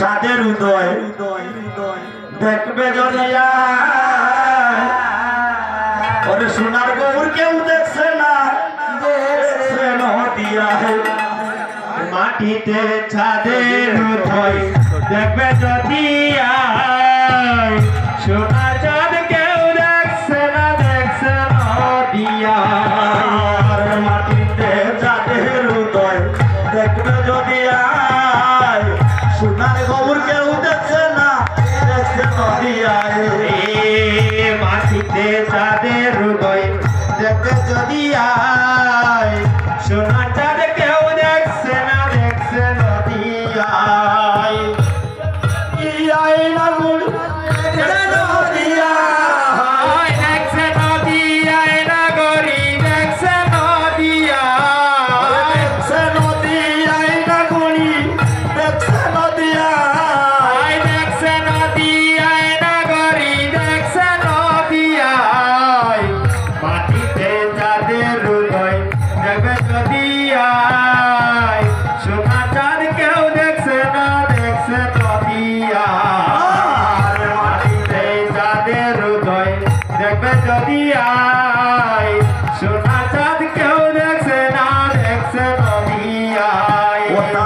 চাঁদের উদয়। দেখবে জনিয়া ওরে সোনার গৌর কেউ দেখছে না। দেখছে নদিয়া। মাটিতে চাঁদের উদয়। দেখবে জনিয়া সোনার Mejor.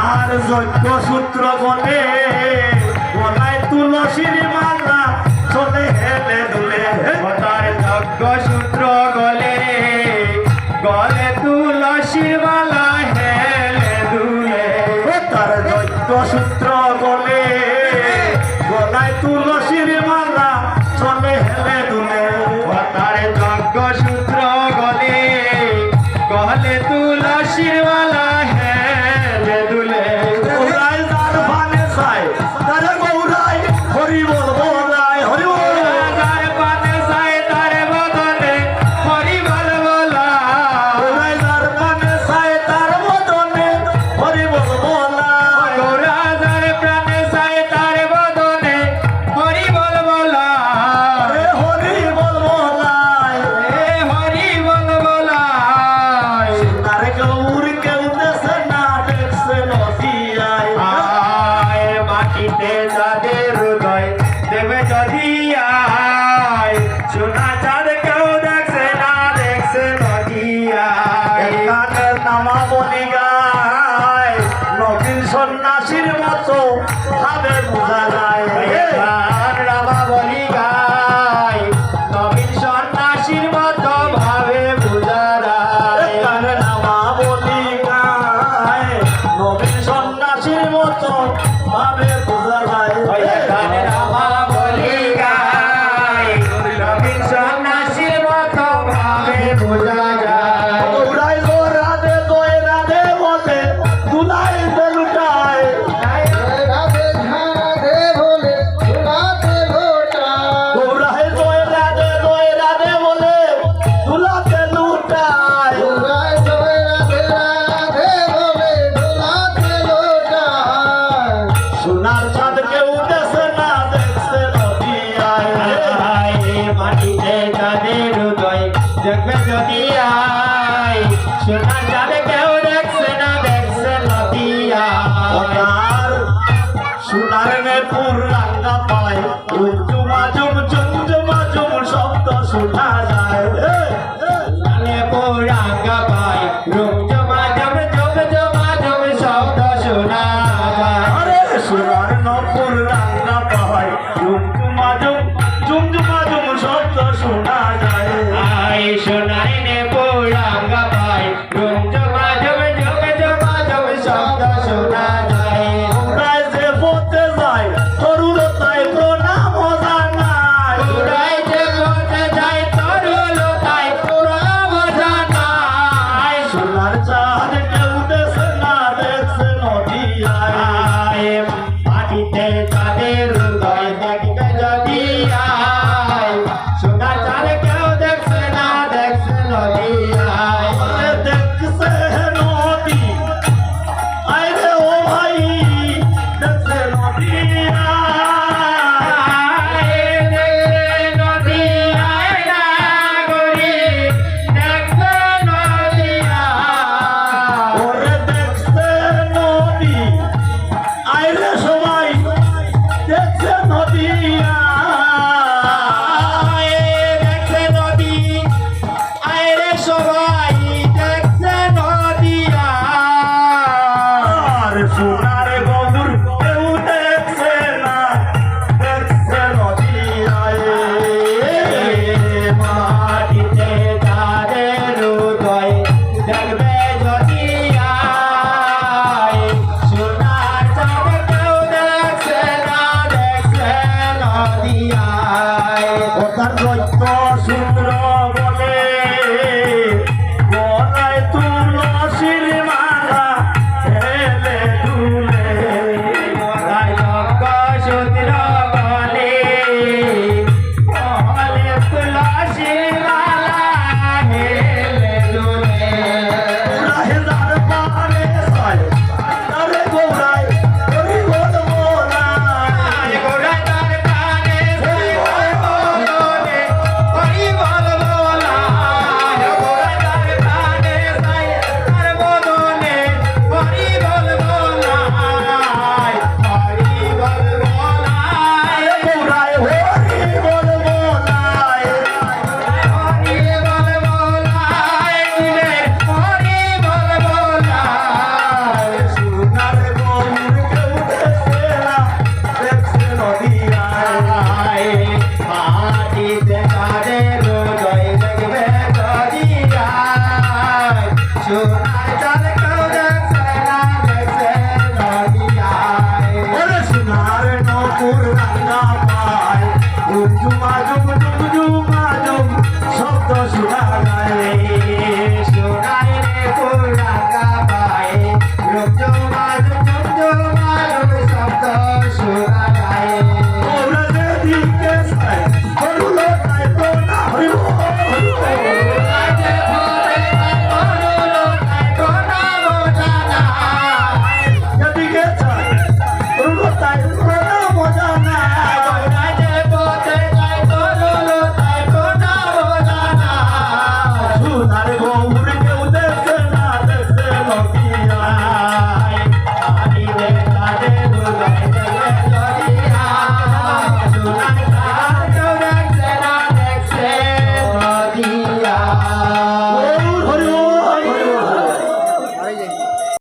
তার যজ্ঞ সূত্র বলে গলায় তুলসীর মালা, চলে হেলে দুলে। তার যজ্ঞ সূত্র গলে গলে তুলসীর মালা, হেলে দুলে। তার যজ্ঞ সূত্র গলে, গলায় তুলসীর মালা, চলে হেলে দুলে। তার যজ্ঞ সূত্র গলে গলে তুলসীর মালা, হেলে দিয়া জগবে যদি আয় সোনা চাঁদে কেউ দেখছে না, দেখছে নদিয়া সোনার মেপুর রাঙ্গা পায় চুমা চুম চুম চুমা চুম শব্দ শোনা যায়। দিয়ায় ও তার দৈত্য সুন্দর বলে। গলায় তুলসীর মালা ফেলে তুলে গলায় লক্ষ সুন্দর